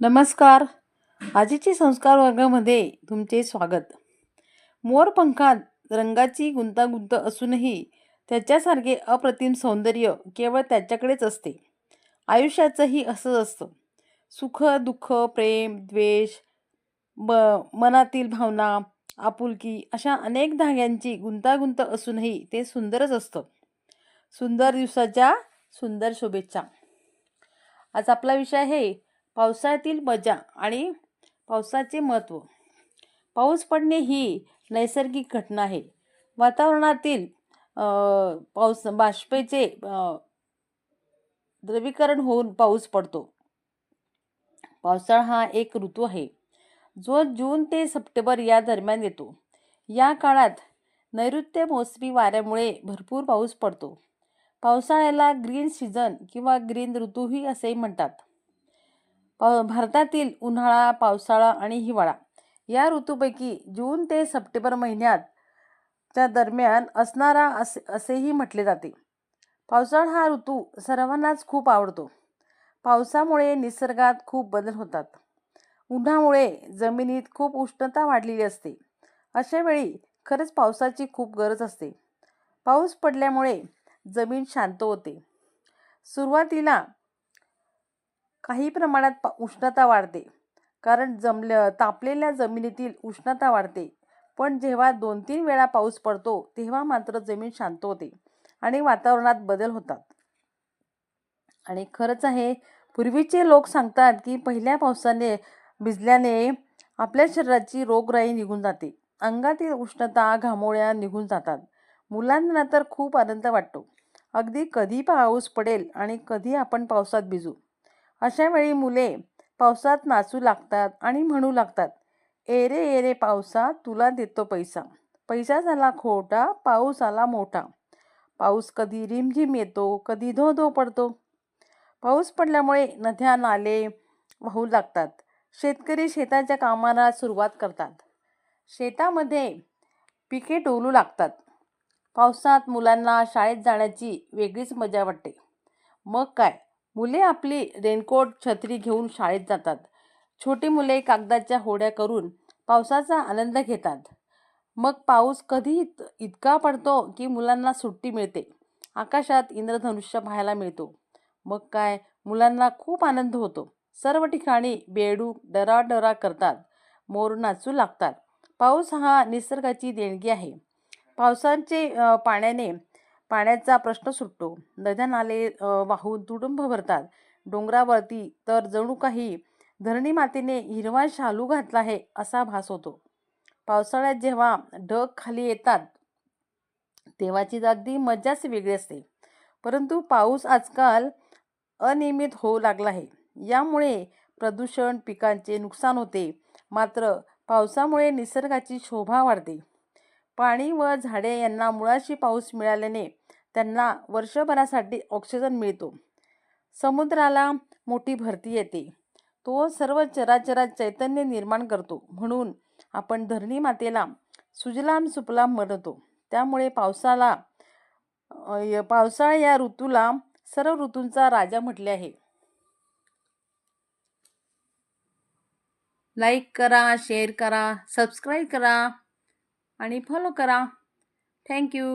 नमस्कार. आजीचे संस्कार वर्गामध्ये तुमचे स्वागत. मोरपंखात रंगाची गुंतागुंत असूनही त्याच्यासारखे अप्रतिम सौंदर्य केवळ त्याच्याकडेच असते. आयुष्याचंही असंच असतं. सुख दुःख प्रेम द्वेष ब मनातील भावना आपुलकी अशा अनेक धाग्यांची गुंतागुंत असूनही ते सुंदरच असतं. सुंदर दिवसाच्या सुंदर शुभेच्छा. आज आपला विषय आहे पावसाळ्यातील मजा आणि पावसाचे महत्त्व. पाऊस पडणे ही नैसर्गिक घटना आहे. वातावरणातील पाऊस बाष्पेचे द्रवीकरण होऊन पाऊस पडतो. पावसाळा हा एक ऋतू आहे. जो जून ते सप्टेंबर या दरम्यान येतो. या काळात नैऋत्य मोसमी वाऱ्यामुळे भरपूर पाऊस पडतो. पावसाळ्याला ग्रीन सीझन किंवा ग्रीन ऋतूही असे म्हणतात. पाव भारतातील उन्हाळा पावसाळा आणि हिवाळा या ऋतूपैकी जून ते सप्टेंबर महिन्यात च्या दरम्यान असणारा असे असेही म्हटले जाते. पावसाळा हा ऋतू सर्वांनाच खूप आवडतो. पावसामुळे निसर्गात खूप बदल होतात. उन्हामुळे जमिनीत खूप उष्णता वाढलेली असते. अशा वेळी खरंच पावसाची खूप गरज असते. पाऊस पडल्यामुळे जमीन शांत होते. सुरुवातीला काही प्रमाणात पा उष्णता वाढते. कारण जमलं तापलेल्या जमिनीतील उष्णता वाढते. पण जेव्हा दोन तीन वेळा पाऊस पडतो तेव्हा मात्र जमीन शांत होते आणि वातावरणात बदल होतात. आणि खरंच आहे पूर्वीचे लोक सांगतात की पहिल्या पावसाने भिजल्याने आपल्या शरीराची रोगराई निघून जाते. अंगातील उष्णता घामोळ्या निघून जातात. मुलांना तर खूप आनंद वाटतो. अगदी कधी पाऊस पडेल आणि कधी आपण पावसात भिजू. अशा वेळी मुले पावसात नाचू लागतात आणि म्हणू लागतात एरे एरे पावसा तुला देतो पैसा. पैसा झाला खोटा पाऊस आला मोठा. पाऊस कधी रिमझिम येतो कधी धो धो पडतो. पाऊस पडल्यामुळे नद्या नाले वाहू लागतात. शेतकरी शेताच्या कामाला सुरुवात करतात. शेतामध्ये पिके डोलू लागतात. पावसात मुलांना शाळेत जाण्याची वेगळीच मजा वाटते. मग काय? मुले आपली रेनकोट छत्री घेऊन शाळेत जातात. छोटी मुले कागदाच्या होड्या करून पावसाचा आनंद घेतात. मग पाऊस कधी इत इतका पडतो की मुलांना सुट्टी मिळते. आकाशात इंद्रधनुष्य पाहायला मिळतो. मग काय? मुलांना खूप आनंद होतो. सर्व ठिकाणी बेडू डराडरा करतात. मोर नाचू लागतात. पाऊस हा निसर्गाची देणगी आहे. पावसाचे पाण्याने पाण्याचा प्रश्न सुटतो. नद्या नाले वाहून तुडुंब भरतात. डोंगरावरती तर जणू काही धरणी मातेने हिरवा शालू घातला आहे असा भास होतो. पावसाळ्यात जेव्हा ढग खाली येतात तेव्हाची अगदी मजाच वेगळी असते. परंतु पाऊस आजकाल अनियमित होऊ लागला आहे. यामुळे प्रदूषण पिकांचे नुकसान होते. मात्र पावसामुळे निसर्गाची शोभा वाढते. पाणी व झाडे यांना मुळाशी पाऊस मिळाल्याने त्यांना वर्षभरासाठी ऑक्सिजन मिळतो. समुद्राला मोठी भरती येते. तो सर्व चराचरात चैतन्य निर्माण करतो. म्हणून आपण धरणी मातेला सुजलाम सुपलाम म्हणतो. त्यामुळे पावसाला य- पावसाळा या ऋतूला सर्व ऋतूंचा राजा म्हटले आहे. लाईक करा शेअर करा सबस्क्राईब करा. आणि फॉलो करा. थँक्यू